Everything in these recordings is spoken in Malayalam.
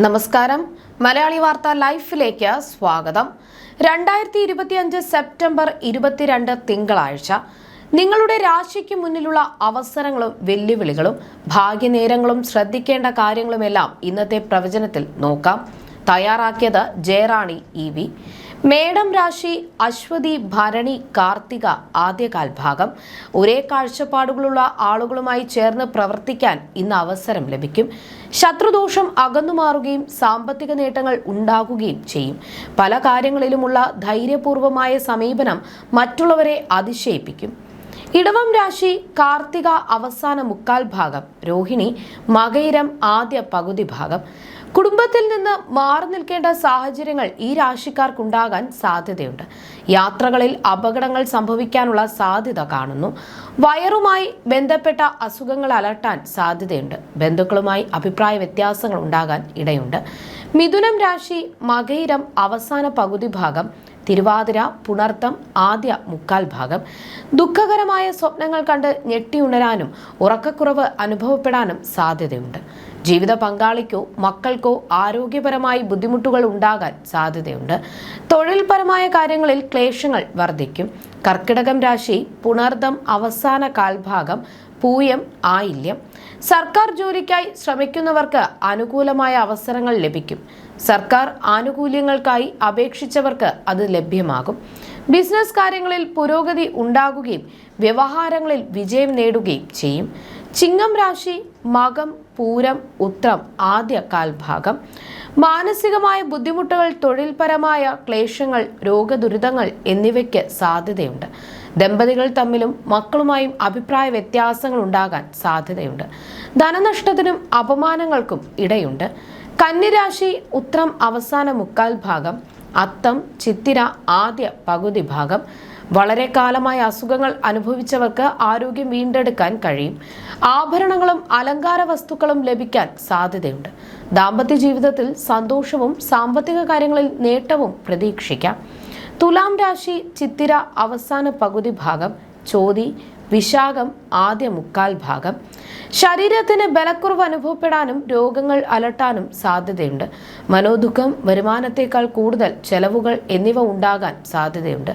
നമസ്കാരം. മലയാളി വാർത്ത ലൈഫിലേക്ക് സ്വാഗതം. രണ്ടായിരത്തി ഇരുപത്തിയഞ്ച് സെപ്റ്റംബർ ഇരുപത്തിരണ്ട് തിങ്കളാഴ്ച നിങ്ങളുടെ രാശിക്ക് മുന്നിലുള്ള അവസരങ്ങളും വെല്ലുവിളികളും ഭാഗ്യനേരങ്ങളും ശ്രദ്ധിക്കേണ്ട കാര്യങ്ങളുമെല്ലാം ഇന്നത്തെ പ്രവചനത്തിൽ നോക്കാം. തയ്യാറാക്കിയത് ജയറാണി ഇ വി. മേടം രാശി അശ്വതി ഭരണി കാർത്തിക ആദ്യകാൽ ഭാഗം. ഒരേ കാഴ്ചപ്പാടുകളുള്ള ആളുകളുമായി ചേർന്ന് പ്രവർത്തിക്കാൻ ഇന്ന് അവസരം ലഭിക്കും. ശത്രുദോഷം അകന്നുമാറുകയും സാമ്പത്തിക നേട്ടങ്ങൾ ഉണ്ടാകുകയും ചെയ്യും. പല കാര്യങ്ങളിലുമുള്ള ധൈര്യപൂർവമായ സമീപനം മറ്റുള്ളവരെ അതിശയിപ്പിക്കും. ഇടവം രാശി കാർത്തിക അവസാന മുക്കാൽ ഭാഗം. രോഹിണി മകയിരം ആദ്യ പകുതി ഭാഗം. കുടുംബത്തിൽ നിന്ന് മാറി നിൽക്കേണ്ട സാഹചര്യങ്ങൾ ഈ രാശിക്കാർക്കുണ്ടാകാൻ സാധ്യതയുണ്ട്. യാത്രകളിൽ അപകടങ്ങൾ സംഭവിക്കാനുള്ള സാധ്യത കാണുന്നു. വയറുമായി ബന്ധപ്പെട്ട അസുഖങ്ങൾ അലട്ടാൻ സാധ്യതയുണ്ട്. ബന്ധുക്കളുമായി അഭിപ്രായ വ്യത്യാസങ്ങൾ ഉണ്ടാകാൻ ഇടയുണ്ട്. മിഥുനം രാശി മകയിരം അവസാന പകുതി ഭാഗം തിരുവാതിര പുണർത്തം ആദ്യ മുക്കാൽ ഭാഗം. ദുഃഖകരമായ സ്വപ്നങ്ങൾ കണ്ട് ഞെട്ടിയുണരാനും ഉറക്കക്കുറവ് അനുഭവപ്പെടാനും സാധ്യതയുണ്ട്. ജീവിത പങ്കാളിക്കോ മക്കൾക്കോ ആരോഗ്യപരമായി ബുദ്ധിമുട്ടുകൾ ഉണ്ടാകാൻ സാധ്യതയുണ്ട്. തൊഴിൽപരമായ കാര്യങ്ങളിൽ ക്ലേശങ്ങൾ വർദ്ധിക്കും. കർക്കിടകം രാശി പുണർദം അവസാന കാൽഭാഗം പൂയം ആയില്യം. സർക്കാർ ജോലിക്കായി ശ്രമിക്കുന്നവർക്ക് അനുകൂലമായ അവസരങ്ങൾ ലഭിക്കും. സർക്കാർ ആനുകൂല്യങ്ങൾക്കായി അപേക്ഷിച്ചവർക്ക് അത് ലഭ്യമാകും. ബിസിനസ് കാര്യങ്ങളിൽ പുരോഗതി ഉണ്ടാകുകയും വ്യവഹാരങ്ങളിൽ വിജയം നേടുകയും ചെയ്യും. ചിങ്ങം രാശി മകം പൂരം ഉത്രം ആദ്യ കാൽഭാഗം. മാനസികമായ ബുദ്ധിമുട്ടുകൾ തൊഴിൽപരമായ ക്ലേശങ്ങൾ രോഗദുരിതങ്ങൾ എന്നിവയ്ക്ക് സാധ്യതയുണ്ട്. ദമ്പതികൾ തമ്മിലും മക്കളുമായും അഭിപ്രായ വ്യത്യാസങ്ങൾ ഉണ്ടാകാൻ സാധ്യതയുണ്ട്. ധനനഷ്ടത്തിനും അപമാനങ്ങൾക്കും ഇടയുണ്ട്. കന്നിരാശി ഉത്രം അവസാന മുക്കാൽ ഭാഗം. അത്തം ചിത്തിര ആദ്യ പകുതി ഭാഗം. വളരെ കാലമായ അസുഖങ്ങൾ അനുഭവിച്ചവർക്ക് ആരോഗ്യം വീണ്ടെടുക്കാൻ കഴിയും. ആഭരണങ്ങളും അലങ്കാര വസ്തുക്കളും ലഭിക്കാൻ സാധ്യതയുണ്ട്. ദാമ്പത്യ ജീവിതത്തിൽ സന്തോഷവും സാമ്പത്തിക കാര്യങ്ങളിൽ നേട്ടവും പ്രതീക്ഷിക്കാം. തുലാം രാശി ചിത്തിര അവസാന പകുതി ഭാഗം. ചോതി വിശാഖം ആദ്യ മുക്കാൽ ഭാഗം. ശരീരത്തിന് ബലക്കുറവ് അനുഭവപ്പെടാനും രോഗങ്ങൾ അലട്ടാനും സാധ്യതയുണ്ട്. മനോദുഃഖം വരുമാനത്തേക്കാൾ കൂടുതൽ ചെലവുകൾ എന്നിവ ഉണ്ടാകാൻ സാധ്യതയുണ്ട്.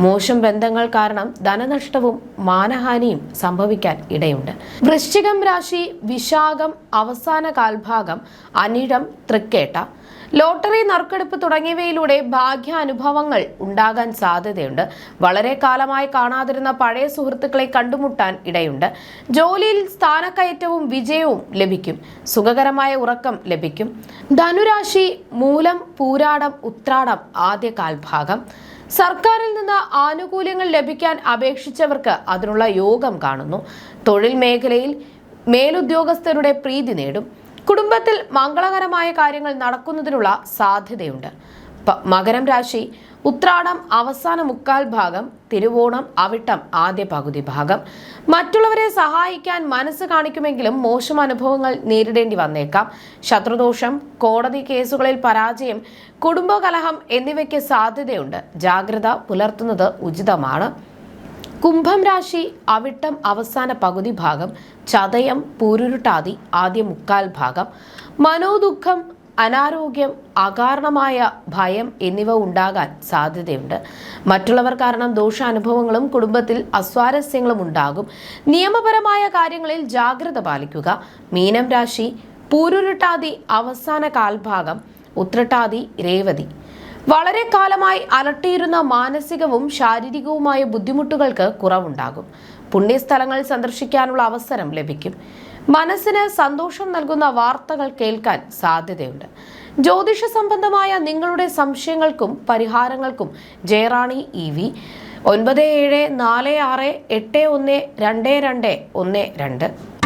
മോശം ബന്ധങ്ങൾ കാരണം ധനനഷ്ടവും മാനഹാനിയും സംഭവിക്കാൻ ഇടയുണ്ട്. വൃശ്ചികം രാശി വിശാഖം അവസാന കാൽഭാഗം അനിഴം തൃക്കേട്ട. ലോട്ടറി നറുക്കെടുപ്പ് തുടങ്ങിയവയിലൂടെ ഭാഗ്യാനുഭവങ്ങൾ ഉണ്ടാകാൻ സാധ്യതയുണ്ട്. വളരെ കാലമായി കാണാതിരുന്ന പഴയ സുഹൃത്തുക്കളെ കണ്ടുമുട്ടാൻ ഇടയുണ്ട്. ജോലിയിൽ സ്ഥാനക്കയറ്റവും വിജയവും ലഭിക്കും. സുഖകരമായ ഉറക്കം ലഭിക്കും. ധനുരാശി മൂലം പൂരാടം ഉത്രാടം ആദ്യ കാൽഭാഗം സർക്കാരിൽ നിന്ന് ആനുകൂല്യങ്ങൾ ലഭിക്കാൻ അപേക്ഷിച്ചവർക്ക് അതിനുള്ള യോഗം കാണുന്നു. തൊഴിൽ മേഖലയിൽ മേലുദ്യോഗസ്ഥരുടെ പ്രീതി നേടും. കുടുംബത്തിൽ മംഗളകരമായ കാര്യങ്ങൾ നടക്കുന്നതിനുള്ള സാധ്യതയുണ്ട്. മകരം രാശി ഉത്രാടം അവസാന മുക്കാൽ ഭാഗം തിരുവോണം അവിട്ടം ആദ്യ പകുതി ഭാഗം. മറ്റുള്ളവരെ സഹായിക്കാൻ മനസ്സ് കാണിക്കുമെങ്കിലും മോശം അനുഭവങ്ങൾ നേരിടേണ്ടി വന്നേക്കാം. ശത്രുദോഷം കോടതി കേസുകളിൽ പരാജയം കുടുംബകലഹം എന്നിവയ്ക്ക് സാധ്യതയുണ്ട്. ജാഗ്രത പുലർത്തുന്നത് ഉചിതമാണ്. കുംഭം രാശി അവിട്ടം അവസാന പകുതി ഭാഗം ചതയം പൂരുരുട്ടാതി ആദ്യ മുക്കാൽ ഭാഗം. മനോദുഃഖം അനാരോഗ്യം അകാരണമായ ഭയം എന്നിവ ഉണ്ടാകാൻ സാധ്യതയുണ്ട്. മറ്റുള്ളവർ കാരണം ദോഷാനുഭവങ്ങളും കുടുംബത്തിൽ അസ്വാരസ്യങ്ങളും ഉണ്ടാകും. നിയമപരമായ കാര്യങ്ങളിൽ ജാഗ്രത പാലിക്കുക. മീനം രാശി പൂരുരുട്ടാതി അവസാന കാൽഭാഗം ഉത്രട്ടാതി രേവതി. വളരെ കാലമായി അലട്ടിയിരുന്ന മാനസികവും ശാരീരികവുമായ ബുദ്ധിമുട്ടുകൾക്ക് കുറവുണ്ടാകും. പുണ്യസ്ഥലങ്ങൾ സന്ദർശിക്കാനുള്ള അവസരം ലഭിക്കും. മനസ്സിന് സന്തോഷം നൽകുന്ന വാർത്തകൾ കേൾക്കാൻ സാധ്യതയുണ്ട്. ജ്യോതിഷ സംബന്ധമായ നിങ്ങളുടെ സംശയങ്ങൾക്കും പരിഹാരങ്ങൾക്കും ജയറാണി ഇ വി. ഒൻപത് ഏഴ് നാല് ആറ് എട്ട് ഒന്ന് രണ്ട് രണ്ട് ഒന്ന് രണ്ട്.